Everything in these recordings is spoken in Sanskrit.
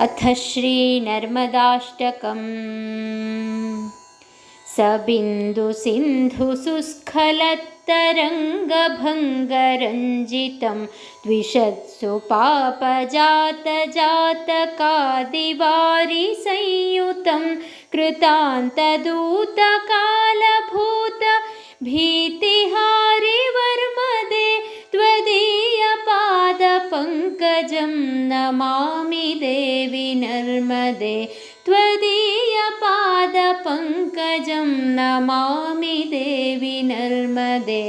अथ श्रीनर्मदाष्टकम्। सबिन्दुसिन्धुसुस्खलत्तरङ्गभङ्गरञ्जितं द्विषत्सु पापजातजातकादिवारिसंयुतं कृतान्तदूतकालभूत भीतिहारिवर्मदे नर्मदे त्वदीयपादपङ्कजं नमामि देवि नर्मदे।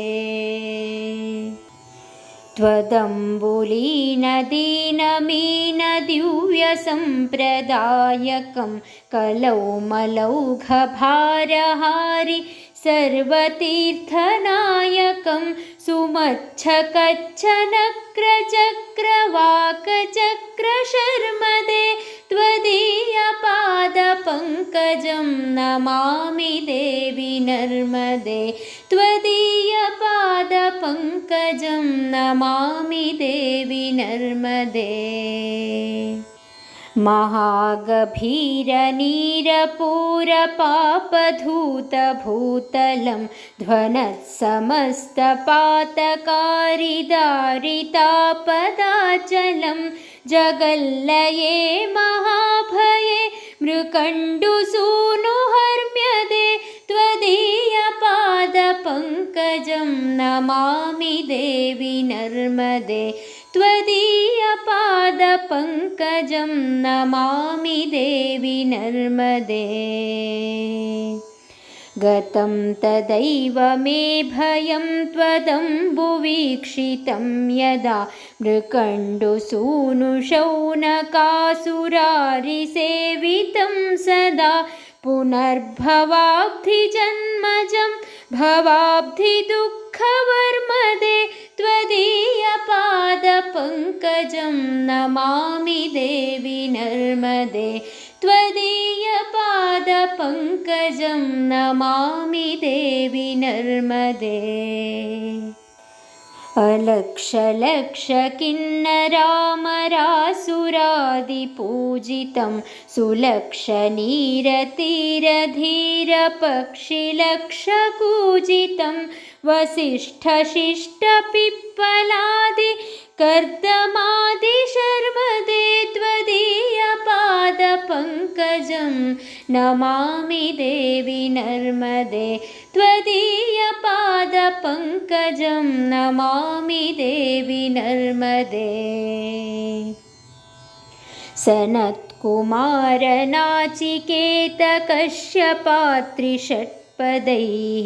त्वदम्बुलीनदीनमीनदिव्यसम्प्रदायकं कलौमलौघभारहारि सर्वतीर्थनायकं सुमच्छकच्छनक्रचक्रवाकचक्रशर्मदे त्वदीयपादपङ्कजं नमामि देवि नर्मदे। त्वदीयपादपङ्कजं नमामि देवि नर्मदे महागभीरनीरपूरपापधूतभूतलं ध्वनत्समस्तपातकारिदारितापदाचलं जगल्लये महाभये मृकण्डुसूनुहर्म्यदे त्वदीयपादपङ्कजं नमामि देवि नर्मदे त्वदीयपादपङ्कजं नमामि देवि नर्मदे। गतं तदैव मे भयं त्वदम्बुवीक्षितं यदा मृकण्डुसूनुशौनकासुरारिसेवितं सदा पुनर्भवाब्धिजन्मजं भवाब्धिदुःखवर्मदे त्वदीयपादपङ्कजं नमामि देवि नर्मदे। त्वदीयपादपङ्कजं नमामि देवि नर्मदे अलक्षलक्षकिन्नरामरासुरादिपूजितं सुलक्षनीरतीरधीरपक्षिलक्षपूजितं वसिष्ठशिष्टपिप्पलादिकर्दमादिशर्मदे त्वदीयपादपङ्कजं नमामि देवि नर्मदे त्वदीयपादपङ्कजं नमामि देवि नर्मदे सनत्कुमारनाचिकेतकश्यपात्रिषट्पदैः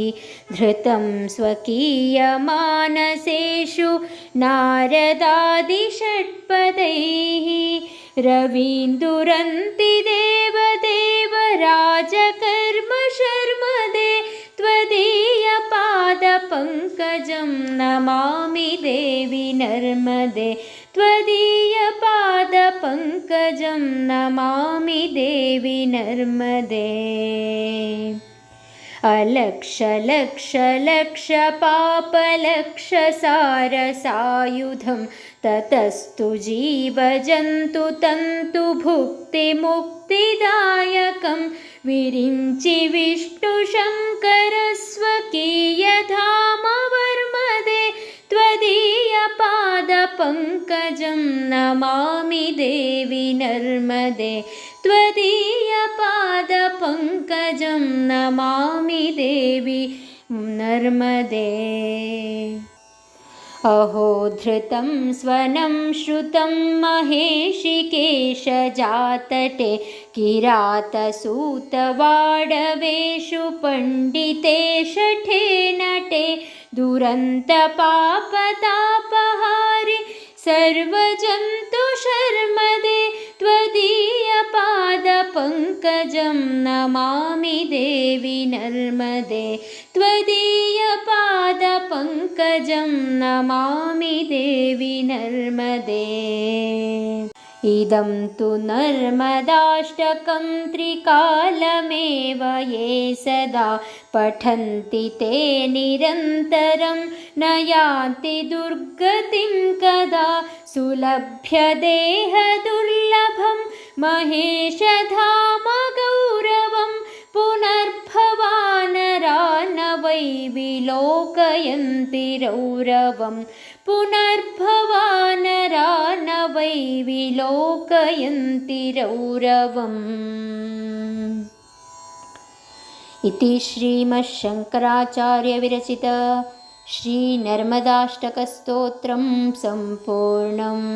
धृतं स्वकीयमानसेषु नारदादिषट्पदैः रवीन्दुरन्तिदेवदेवराजकर्मशर्मदे त्वदीयपादपङ्कजं नमामि देवि नर्मदे त्वदीयपादपङ्कजं नमामि देवि नर्मदे अलक्षलक्षलक्षपापलक्षसारसायुधं ततस्तु जीवजन्तु तन्तुभुक्तिमुक्तिदायकं विरिञ्चि विष्णुशङ्करस्वकीयधामवर्मदे त्वदीयपादपङ्कजं नमामि देवि नर्मदे त्वदीयपादपङ्कजं नमामि देवि नर्मदे। अहो धृतं स्वनं श्रुतं महेशिकेशजातटे किरातसूतवाडवेषु पण्डिते शठे नटे दुरन्तपापतापहारि सर्वजन्तुशर्मदे त्वदीयपादपङ्कजं नमामि देवि नर्मदे। त्वदीयपादपङ्कजं नमामि देवि नर्मदे। इदं तु नर्मदाष्टकं त्रिकालमेव ये सदा। पठन्ति ते निरन्तरं न यान्ति दुर्गतिं कदा। सुलभ्यदेहदुर्लभं महेशधामगौरवं पुनर्भवानरा न वै विलोकयन्ति रौरवं पुनर्भवानरा वै विलोकयन्ति रौरवम् इति श्रीमच्छङ्कराचार्यविरचित श्रीनर्मदाष्टकस्तोत्रं सम्पूर्णम्